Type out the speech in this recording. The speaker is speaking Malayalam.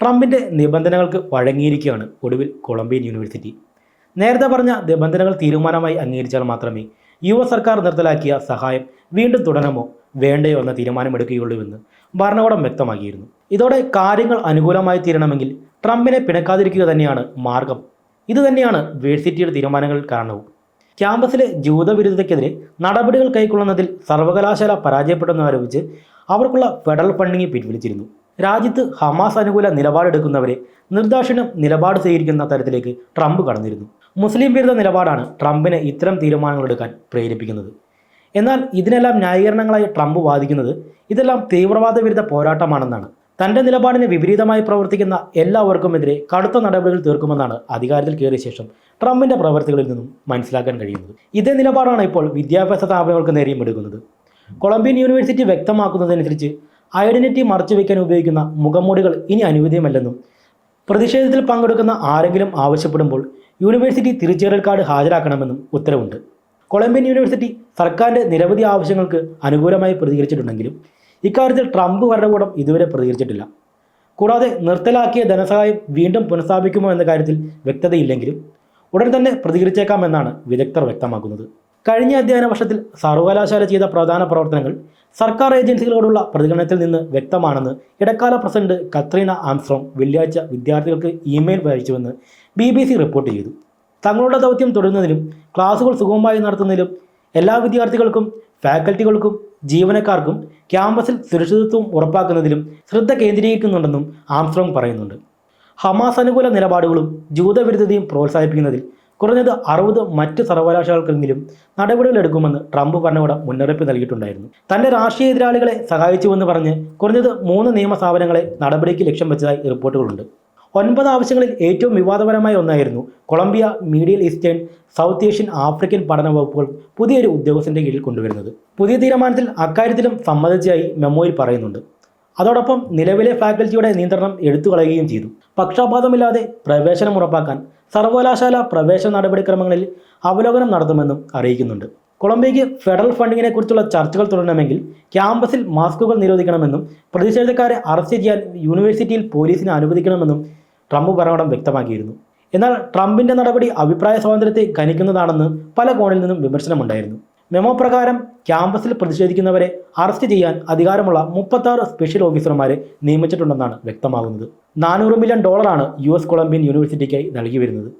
ട്രംപിന്റെ നിബന്ധനകൾക്ക് വഴങ്ങിയിരിക്കുകയാണ് ഒടുവിൽ കൊളംബിയൻ യൂണിവേഴ്സിറ്റി. നേരത്തെ പറഞ്ഞ നിബന്ധനകൾ തീരുമാനമായി അംഗീകരിച്ചാൽ മാത്രമേ യു എസ് സർക്കാർ നിർത്തലാക്കിയ സഹായം വീണ്ടും തുടരണമോ വേണ്ടയോ എന്ന തീരുമാനമെടുക്കുകയുള്ളൂ എന്ന് ഭരണകൂടം വ്യക്തമാക്കിയിരുന്നു. ഇതോടെ കാര്യങ്ങൾ അനുകൂലമായി തീരണമെങ്കിൽ ട്രംപിനെ പിണക്കാതിരിക്കുക തന്നെയാണ് മാർഗം. ഇത് തന്നെയാണ് വേഴ്സിറ്റിയുടെ തീരുമാനങ്ങൾ കാരണവും. ക്യാമ്പസിലെ ജൂതവിരുദ്ധതയ്ക്കെതിരെ നടപടികൾ കൈക്കൊള്ളുന്നതിൽ സർവകലാശാല പരാജയപ്പെട്ടെന്ന് ആരോപിച്ച് അവർക്കുള്ള ഫെഡറൽ ഫണ്ടിങ് പിൻവലിച്ചിരുന്നു. രാജ്യത്ത് ഹമാസ് അനുകൂല നിലപാടെടുക്കുന്നവരെ നിർദ്ദാക്ഷിണ്യം നിലപാട് സ്വീകരിക്കുന്ന തരത്തിലേക്ക് ട്രംപ് കടന്നിരുന്നു. മുസ്ലിം വിരുദ്ധ നിലപാടാണ് ട്രംപിനെ ഇത്തരം തീരുമാനങ്ങൾ എടുക്കാൻ പ്രേരിപ്പിക്കുന്നത്. എന്നാൽ ഇതിനെല്ലാം ന്യായീകരണങ്ങളായി ട്രംപ് വാദിക്കുന്നത് ഇതെല്ലാം തീവ്രവാദ വിരുദ്ധ പോരാട്ടമാണെന്നാണ്. തന്റെ നിലപാടിന് വിപരീതമായി പ്രവർത്തിക്കുന്ന എല്ലാവർക്കുമെതിരെ കടുത്ത നടപടികൾ തീർക്കുമെന്നാണ് അധികാരത്തിൽ കയറിയ ശേഷം ട്രംപിന്റെ പ്രവർത്തികളിൽ നിന്നും മനസ്സിലാക്കാൻ കഴിയുന്നത്. ഇതേ നിലപാടാണ് ഇപ്പോൾ വിദ്യാഭ്യാസ സ്ഥാപനങ്ങൾക്ക് നേരെയും എടുക്കുന്നത്. കൊളംബിയൻ യൂണിവേഴ്സിറ്റി വ്യക്തമാക്കുന്നതനുസരിച്ച് ഐഡന്റിറ്റി മറച്ചുവെക്കാൻ ഉപയോഗിക്കുന്ന മുഖംമൂടികൾ ഇനി അനുവദീയമല്ലെന്നും. പ്രതിഷേധത്തിൽ പങ്കെടുക്കുന്ന ആരെങ്കിലും ആവശ്യപ്പെടുമ്പോൾ യൂണിവേഴ്സിറ്റി തിരിച്ചറിയൽ കാർഡ് ഹാജരാക്കണമെന്നും ഉത്തരവുണ്ട്. കൊളംബിയൻ യൂണിവേഴ്സിറ്റി സർക്കാരിന്റെ നിരവധി ആവശ്യങ്ങൾക്ക് അനുകൂലമായി പ്രതികരിച്ചിട്ടുണ്ടെങ്കിലും ഇക്കാര്യത്തിൽ ട്രംപ് ഭരണകൂടം ഇതുവരെ പ്രതികരിച്ചിട്ടില്ല. കൂടാതെ നിർത്തലാക്കിയ ധനസഹായം വീണ്ടും പുനഃസ്ഥാപിക്കുമോ എന്ന കാര്യത്തിൽ വ്യക്തതയില്ലെങ്കിലും ഉടൻ തന്നെ പ്രതികരിച്ചേക്കാമെന്നാണ് വിദഗ്ധർ വ്യക്തമാക്കുന്നത്. കഴിഞ്ഞ അധ്യയന വർഷത്തിൽ സർവകലാശാല ചെയ്ത പ്രധാന പ്രവർത്തനങ്ങൾ സർക്കാർ ഏജൻസികളോടുള്ള പ്രതികരണത്തിൽ നിന്ന് വ്യക്തമാണെന്ന് ഇടക്കാല പ്രസിഡന്റ് കത്രീന ആംസ്ട്രോങ് വെള്ളിയാഴ്ച വിദ്യാർത്ഥികൾക്ക് ഇമെയിൽ അയച്ചുവെന്ന് ബി ബി സി റിപ്പോർട്ട് ചെയ്തു. തങ്ങളുടെ ദൗത്യം തുടരുന്നതിലും ക്ലാസുകൾ സുഗമമായി നടത്തുന്നതിലും എല്ലാ വിദ്യാർത്ഥികൾക്കും ഫാക്കൽറ്റികൾക്കും ജീവനക്കാർക്കും ക്യാമ്പസിൽ സുരക്ഷിതത്വം ഉറപ്പാക്കുന്നതിലും ശ്രദ്ധ കേന്ദ്രീകരിക്കുന്നുണ്ടെന്നും ആംസ്ട്രോങ് പറയുന്നുണ്ട്. ഹമാസ് അനുകൂല നിലപാടുകളും ജൂതവിരുദ്ധതയും പ്രോത്സാഹിപ്പിക്കുന്നതിൽ കുറഞ്ഞത് അറുപത് മറ്റ് സർവകലാശാലകൾക്കെങ്കിലും നടപടികളെടുക്കുമെന്ന് ട്രംപ് ഭരണകൂടം മുന്നറിയിപ്പ് നൽകിയിട്ടുണ്ടായിരുന്നു. തന്റെ രാഷ്ട്രീയ എതിരാളികളെ സഹായിച്ചുവെന്ന് പറഞ്ഞ് കുറഞ്ഞത് മൂന്ന് നിയമസ്ഥാപനങ്ങളെ നടപടിക്ക് ലക്ഷ്യം വെച്ചതായി റിപ്പോർട്ടുകളുണ്ട്. ഒൻപത് ആവശ്യങ്ങളിൽ ഏറ്റവും വിവാദപരമായ ഒന്നായിരുന്നു Columbia Middle Eastern South Asian African പഠന വകുപ്പുകൾ പുതിയൊരു ഉദ്യോഗസ്ഥന്റെ കീഴിൽ കൊണ്ടുവരുന്നത്. പുതിയ തീരുമാനത്തിൽ അക്കാര്യത്തിലും സമ്മതിച്ചായി മെമ്മോയിൽ പറയുന്നുണ്ട്. അതോടൊപ്പം നിലവിലെ ഫാക്കൽറ്റിയുടെ നിയന്ത്രണം എടുത്തു ചെയ്തു. പക്ഷപാതമില്ലാതെ പ്രവേശനം ഉറപ്പാക്കാൻ സർവകലാശാല പ്രവേശന നടപടിക്രമങ്ങളിൽ അവലോകനം നടത്തുമെന്നും അറിയിക്കുന്നുണ്ട്. കൊളംബിയയ്ക്ക് ഫെഡറൽ ഫണ്ടിങ്ങിനെ കുറിച്ചുള്ള ചർച്ചകൾ തുടരണമെങ്കിൽ ക്യാമ്പസിൽ മാസ്കുകൾ നിരോധിക്കണമെന്നും പ്രതിഷേധക്കാരെ അറസ്റ്റ് ചെയ്യാൻ യൂണിവേഴ്സിറ്റിയിൽ പോലീസിനെ അനുവദിക്കണമെന്നും ട്രംപ് ഭരണകൂടം വ്യക്തമാക്കിയിരുന്നു. എന്നാൽ ട്രംപിന്റെ നടപടി അഭിപ്രായ സ്വാതന്ത്ര്യത്തെ ഖനിക്കുന്നതാണെന്ന് പല കോണിൽ നിന്നും വിമർശനമുണ്ടായിരുന്നു. മെമ്മോ പ്രകാരം ക്യാമ്പസിൽ പ്രതിഷേധിക്കുന്നവരെ അറസ്റ്റ് ചെയ്യാൻ അധികാരമുള്ള മുപ്പത്താറ് സ്പെഷ്യൽ ഓഫീസർമാരെ നിയമിച്ചിട്ടുണ്ടെന്നാണ് വ്യക്തമാകുന്നത്. നാനൂറ് മില്യൺ ഡോളറാണ് യു എസ് കൊളംബിയൻ യൂണിവേഴ്സിറ്റിക്കായി നൽകി വരുന്നത്.